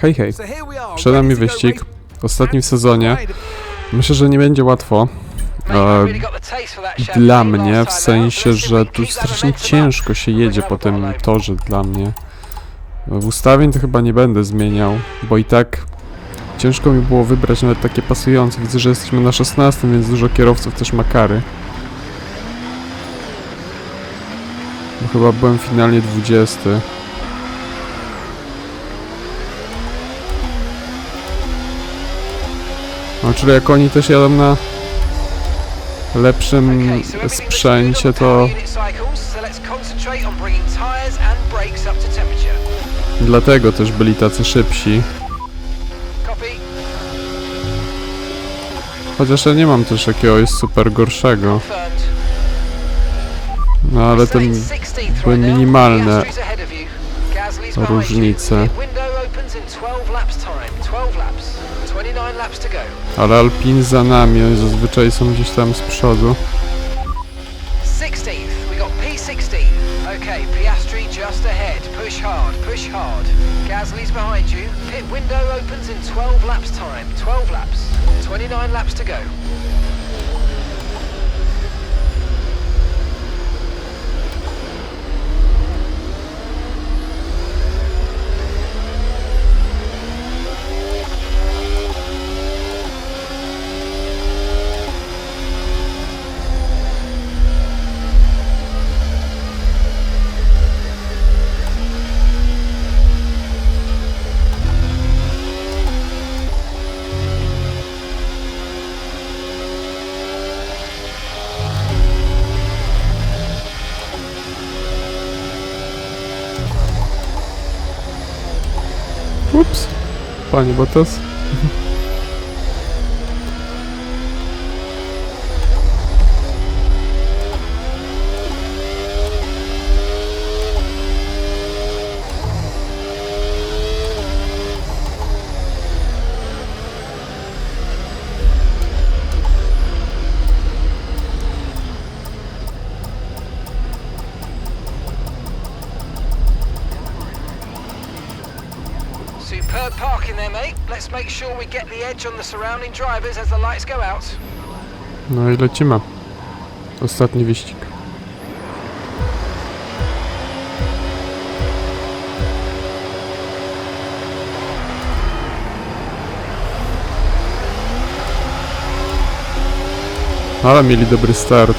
Hej, hej. Przed nami wyścig. Ostatni w sezonie. Myślę, że nie będzie łatwo. E, dla mnie, w sensie, że tu strasznie ciężko się jedzie po tym torze dla mnie. W ustawień to chyba nie będę zmieniał, bo i tak ciężko mi było wybrać nawet takie pasujące. Widzę, że jesteśmy na 16, więc dużo kierowców też ma kary. Bo chyba byłem finalnie 20. No, czyli jak oni też jadą na lepszym sprzęcie, to dlatego też byli tacy szybsi. Chociaż ja nie mam też jakiegoś super gorszego. No ale to mi- były minimalne różnice. Ale Alpin za nami, oni zazwyczaj są gdzieś tam z przodu. 16th, we got P16. Okay, Piastri just ahead. Push hard, push hard. Behind you. Pit window opens in 12 laps time. 12 laps. 29 laps to go. пані Батес. No i lecimy. Ostatni wyścig. Ale mieli dobry start.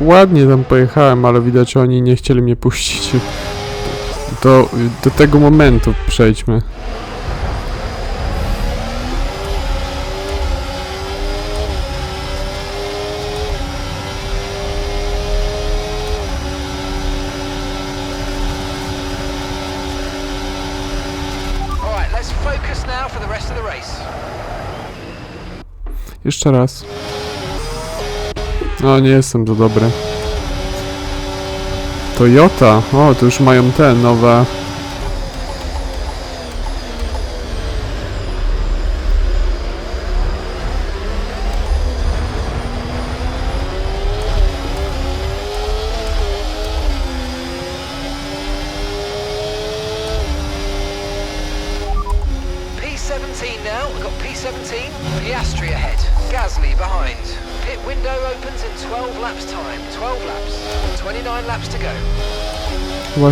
Ładnie tam pojechałem, ale widać oni nie chcieli mnie puścić. Do, do tego momentu przejdźmy. All right, No, nie jestem za dobry. Toyota. O, to już mają te nowe.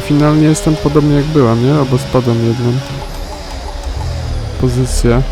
Finalnie jestem podobnie jak byłem, nie? Albo spadłem jedną pozycję.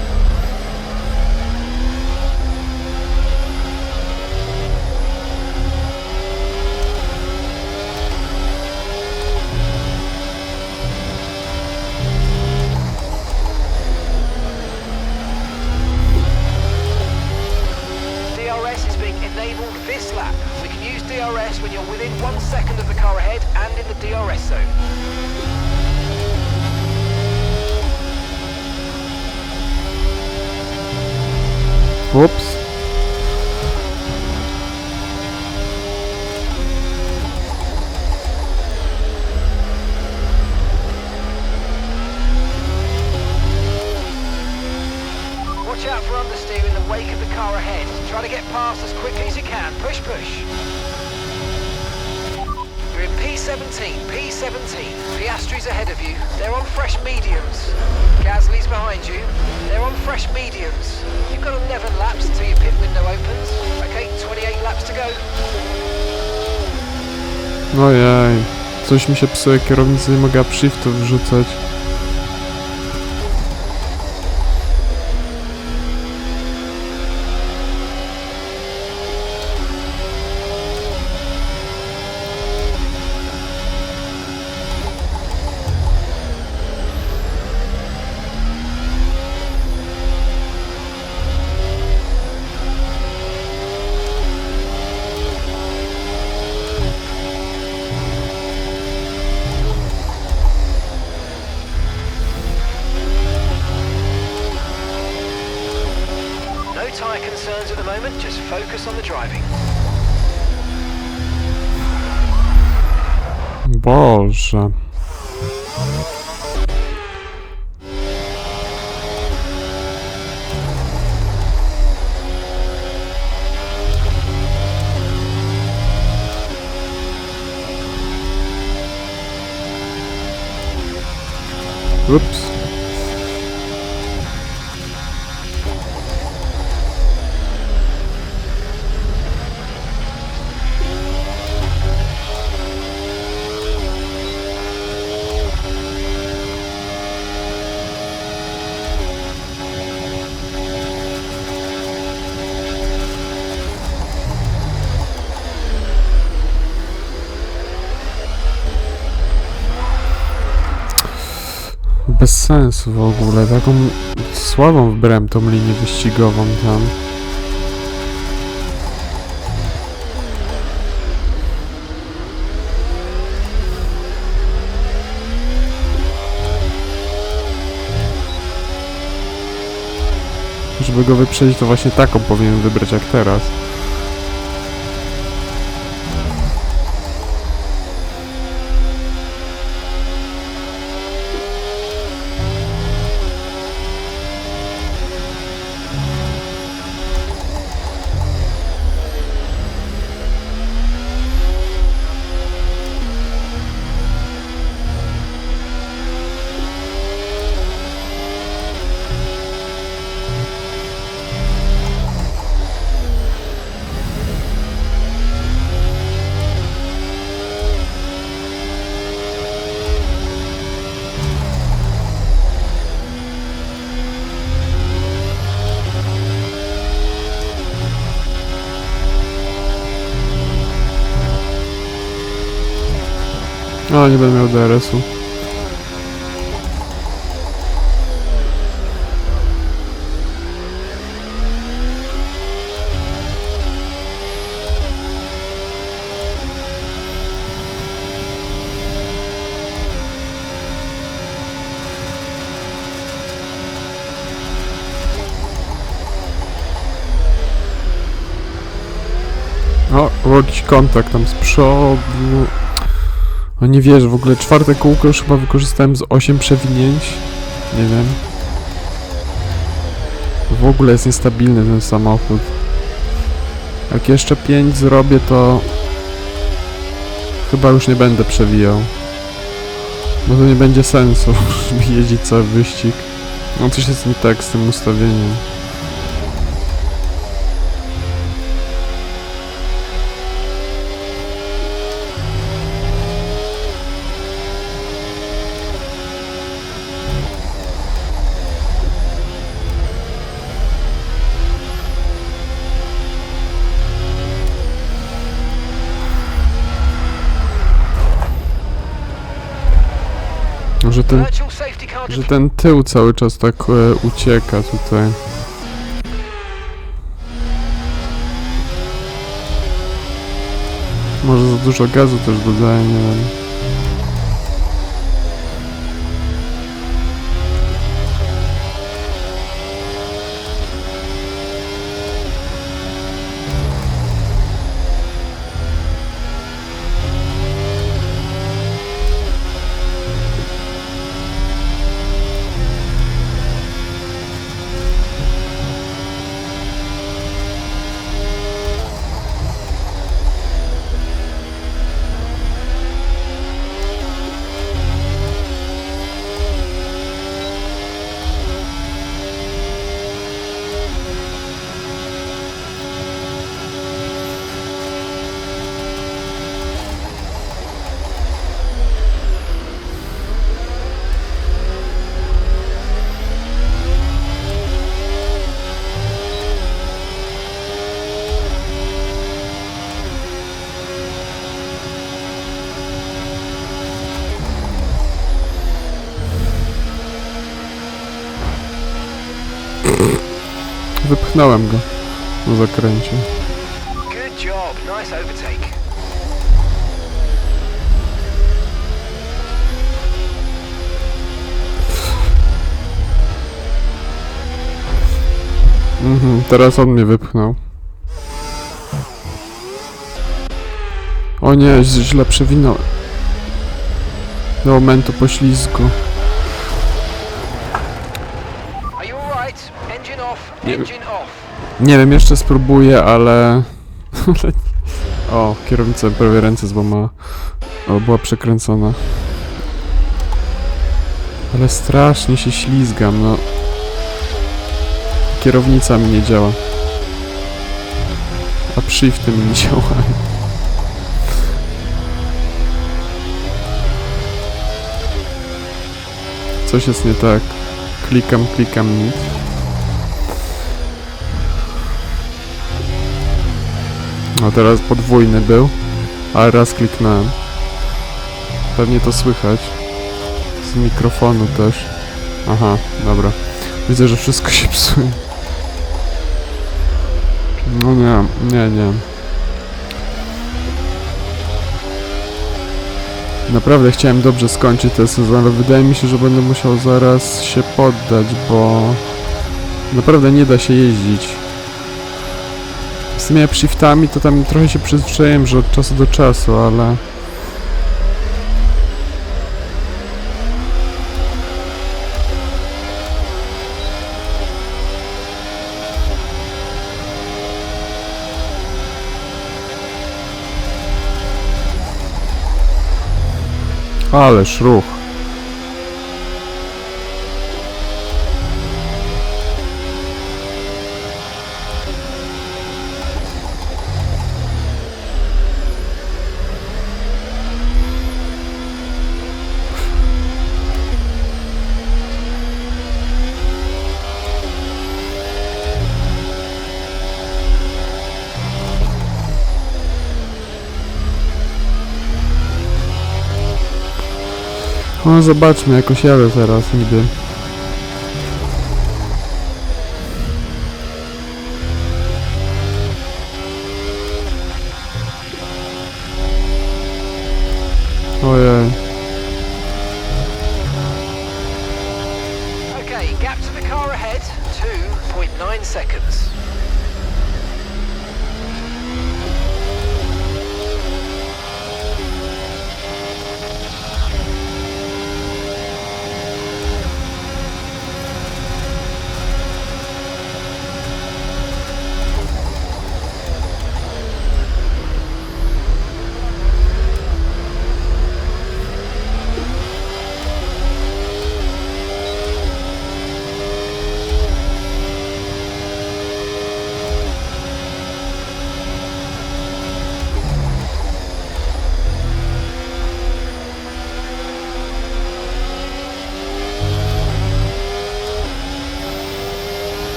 Try to get past as quickly as you can. Push, push. You're in P17, P17. Piastri's ahead of you. They're on fresh mediums. Gasly's behind you. They're on fresh mediums. You've got 11 laps until your pit window opens. Okay, 28 laps to go. Ojej. Coś mi się psuje, kierownica nie mogła shiftów wrzucać. Focus on the driving. Boże. Ups. Bez sensu w ogóle, taką słabą wybrałem tą linię wyścigową tam. Żeby go wyprzedzić, to właśnie taką powinien wybrać jak teraz. O, nie będę miał DRS-u. O, jakiś kontakt tam z przodu. O nie wiesz, w ogóle czwarte kółko już chyba wykorzystałem z 8 przewinięć. Nie wiem. W ogóle jest niestabilny ten samochód. Jak jeszcze 5 zrobię, to chyba już nie będę przewijał. Bo to nie będzie sensu, żeby jeździć cały wyścig. No coś jest nie tak z tym ustawieniem. Że ten, że ten tył cały czas tak e, ucieka tutaj. Może za dużo gazu też dodaje, nie wiem. Wypchnąłem go na zakręcie. Good job. Nice overtake. Mhm, teraz on mnie wypchnął. O nie, źle przewinąłem. Do momentu poślizgu. Nie-. Nie wiem, jeszcze spróbuję, ale... o, kierownica prawie ręce złamała. O, była przekręcona. Ale strasznie się ślizgam, no. Kierownica mi nie działa. A shifty mi nie działają. Coś jest nie tak. Klikam, klikam, nic. No teraz podwójny był, ale raz kliknąłem. Pewnie to słychać. Z mikrofonu też. Aha, dobra. Widzę, że wszystko się psuje. No nie, nie, nie. Naprawdę chciałem dobrze skończyć ten sezon, ale wydaje mi się, że będę musiał zaraz się poddać, bo naprawdę nie da się jeździć. Z tymi shiftami to tam trochę się przyzwyczaiłem, że od czasu do czasu, ale... Ależ ruch. No zobaczmy, jakoś jadę teraz niby. Ojej.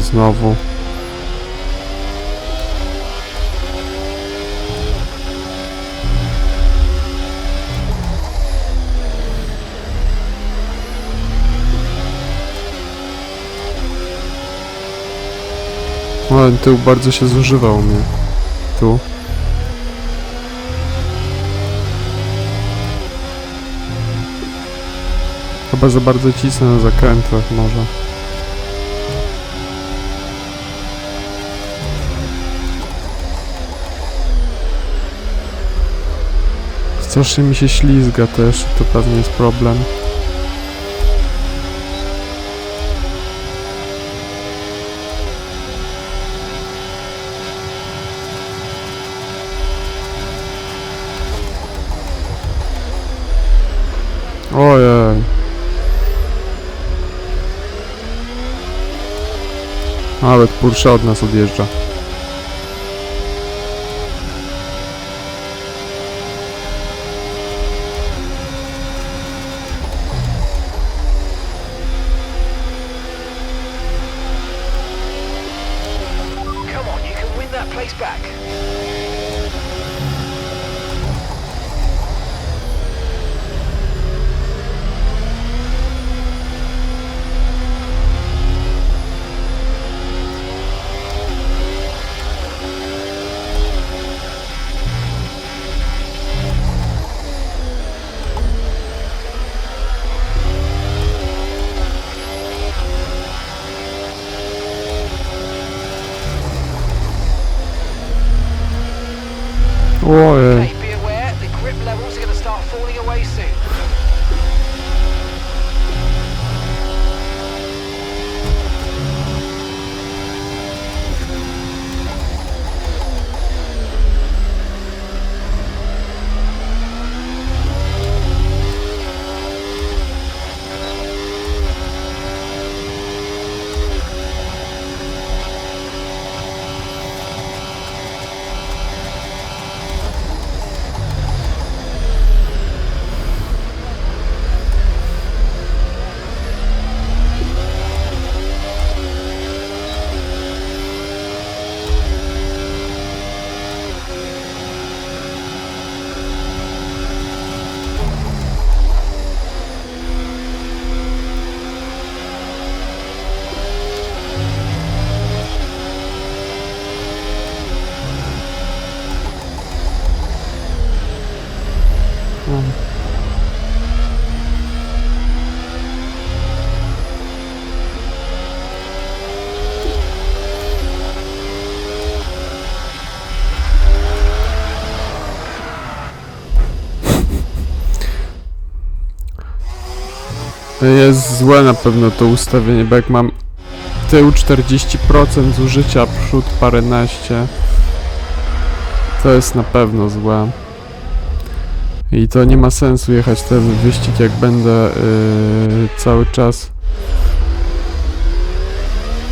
Znowu. O, ten tył bardzo się zużywał mnie. Tu. Chyba za bardzo cisnę na zakrętach może. Strasznie mi się ślizga też, to pewnie jest problem. Ojej. Nawet Porsche od nas odjeżdża. Jest złe na pewno to ustawienie, bo jak mam tył 40% zużycia, przód paręnaście, to jest na pewno złe. I to nie ma sensu jechać ten wyścig, jak będę yy, cały czas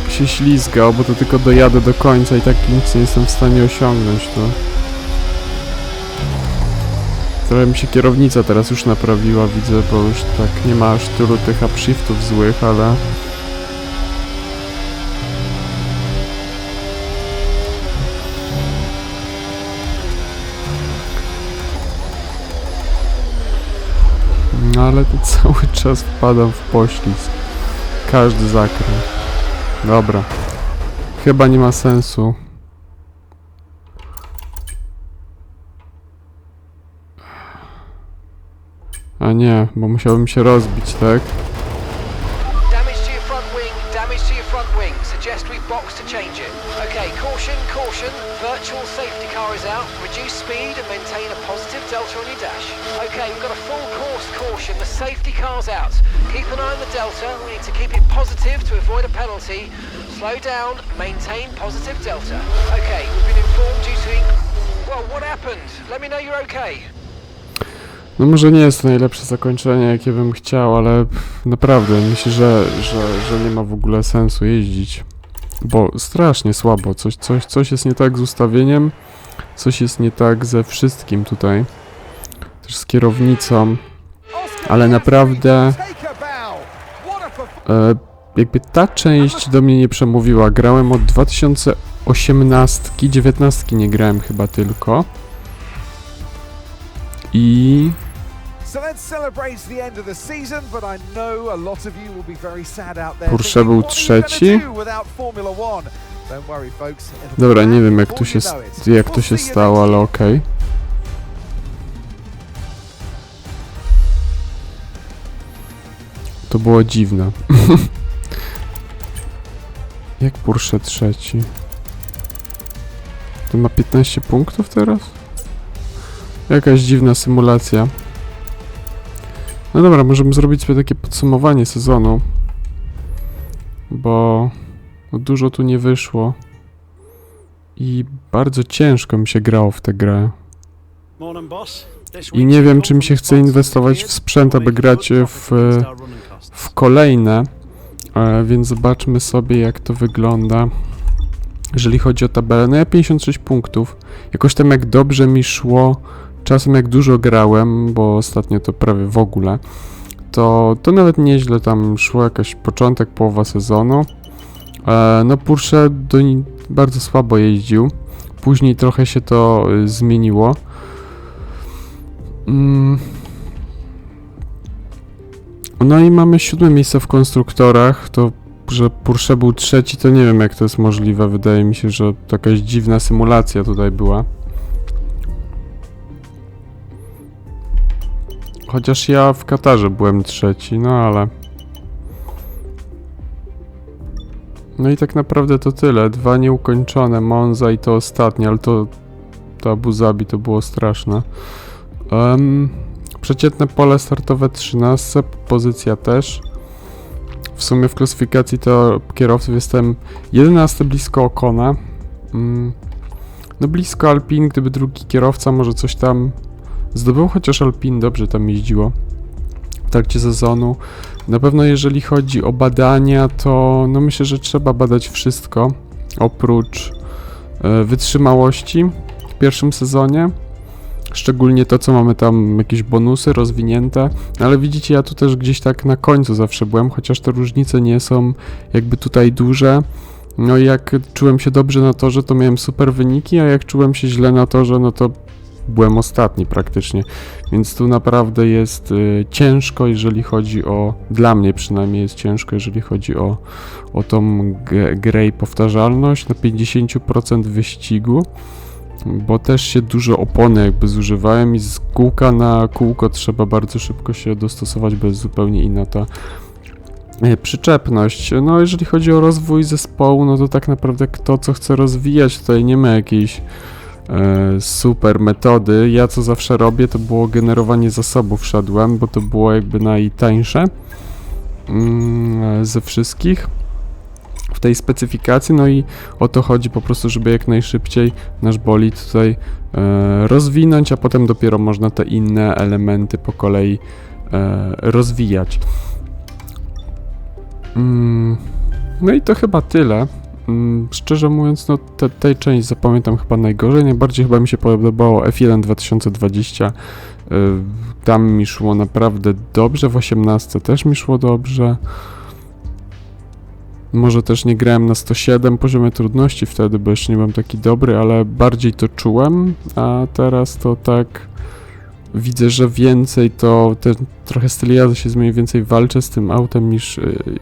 się ślizgał, bo to tylko dojadę do końca i tak nic nie jestem w stanie osiągnąć tu. Trochę mi się kierownica teraz już naprawiła, widzę, bo już tak nie ma aż tylu tych upshiftów złych, ale... No ale to cały czas wpadam w poślizg. Każdy zakręt. Dobra. Chyba nie ma sensu. A nie, bo musiałbym się rozbić, tak? Damage to your front wing, damage to your front wing. Suggest we box to change it. Caution, caution. Virtual safety car is out. Reduce speed and maintain a positive delta on your dash. We've got a full course caution. The safety car's out. Keep an eye on the delta. We need to keep it positive to avoid a penalty. Slow down, maintain positive delta. Okay, we've been informed due to... Well, what happened? Let me know you're okay. No może nie jest to najlepsze zakończenie, jakie bym chciał, ale naprawdę myślę, że, że, że nie ma w ogóle sensu jeździć. Bo strasznie słabo, coś, coś, coś jest nie tak z ustawieniem, coś jest nie tak ze wszystkim tutaj. Też z kierownicą, ale naprawdę e, jakby ta część do mnie nie przemówiła. Grałem od 2018, 19 nie grałem chyba tylko. I Porsche był "What are you gonna trzeci? do without Formula One?" Don't worry, folks. it'll be Dobra, nie wiem jak to się, jak to się stało, ale okej. To było dziwne. jak Porsche trzeci? To ma 15 punktów teraz? Jakaś dziwna symulacja. No dobra, możemy zrobić sobie takie podsumowanie sezonu. Bo dużo tu nie wyszło. I bardzo ciężko mi się grało w tę grę. I nie wiem, czy mi się chce inwestować w sprzęt, aby grać w, W kolejne, e, więc zobaczmy sobie jak to wygląda. Jeżeli chodzi o tabelę, no ja 56 punktów. Jakoś tam jak dobrze mi szło, czasem jak dużo grałem, bo ostatnio to prawie w ogóle, to, to nawet nieźle tam szło, jakaś początek, połowa sezonu. E, no Porsche do, bardzo słabo jeździł. Później trochę się to y, zmieniło. Mm. No i mamy siódme miejsce w konstruktorach. To, że Porsche był trzeci, to nie wiem jak to jest możliwe. Wydaje mi się, że to jakaś dziwna symulacja tutaj była. Chociaż ja w Katarze byłem trzeci, no ale. No i tak naprawdę to tyle. Dwa nieukończone, Monza i to ostatnie, ale to To Abu Zabi to było straszne. Em, przeciętne pole startowe 13, pozycja też. W sumie w klasyfikacji to kierowców jestem 11 blisko Okona. Mm, no blisko Alpin, gdyby drugi kierowca może coś tam zdobył, chociaż Alpin dobrze tam jeździło w trakcie sezonu. Na pewno jeżeli chodzi o badania, to no myślę, że trzeba badać wszystko oprócz e, wytrzymałości w pierwszym sezonie. Szczególnie to, co mamy tam jakieś bonusy rozwinięte, ale widzicie, ja tu też gdzieś tak na końcu zawsze byłem, chociaż te różnice nie są jakby tutaj duże. No i jak czułem się dobrze na torze, to miałem super wyniki, a jak czułem się źle na torze, no to byłem ostatni praktycznie. Więc tu naprawdę jest y, ciężko, jeżeli chodzi o. Dla mnie przynajmniej jest ciężko, jeżeli chodzi o, o tą grę i powtarzalność na 50% wyścigu. Bo też się dużo opony jakby zużywałem i z kółka na kółko trzeba bardzo szybko się dostosować, bo jest zupełnie inna ta e, przyczepność. No jeżeli chodzi o rozwój zespołu, no to tak naprawdę kto co chce rozwijać, tutaj nie ma jakiejś super metody. Ja co zawsze robię, to było generowanie zasobów szedłem, bo to było jakby najtańsze mm, ze wszystkich w tej specyfikacji, no i o to chodzi po prostu, żeby jak najszybciej nasz bolid tutaj e, rozwinąć, a potem dopiero można te inne elementy po kolei e, rozwijać. Mm, no i to chyba tyle. Mm, szczerze mówiąc, no te, tę część zapamiętam chyba najgorzej. Najbardziej chyba mi się podobało F1 2020. Y, Tam mi szło naprawdę dobrze, w 18 też mi szło dobrze. Może też nie grałem na 107 poziomie trudności wtedy, bo jeszcze nie byłem taki dobry, ale bardziej to czułem, a teraz to tak widzę, że więcej to ten trochę styl jazdy się zmieni, więcej walczę z tym autem niż y,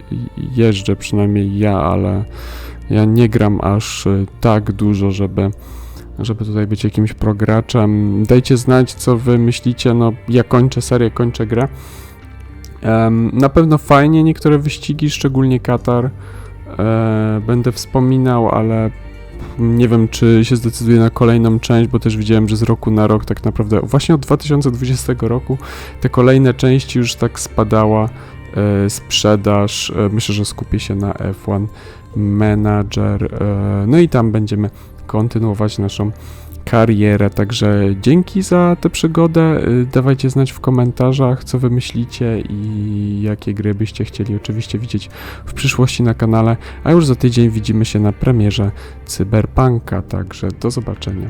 jeżdżę, przynajmniej ja, ale ja nie gram aż y, tak dużo, żeby, żeby tutaj być jakimś prograczem. Dajcie znać, co wy myślicie. No, ja kończę serię, kończę grę. Na pewno fajnie niektóre wyścigi, szczególnie Katar. E, będę wspominał, ale nie wiem, czy się zdecyduję na kolejną część, bo też widziałem, że z roku na rok tak naprawdę, właśnie od 2020 roku, te kolejne części już tak spadała e, sprzedaż. E, myślę, że skupię się na F1 Manager. E, no i tam będziemy kontynuować naszą karierę. Także dzięki za tę przygodę. E, dawajcie znać w komentarzach, co wy myślicie i jakie gry byście chcieli oczywiście widzieć w przyszłości na kanale. A już za tydzień widzimy się na premierze Cyberpunka. Także do zobaczenia.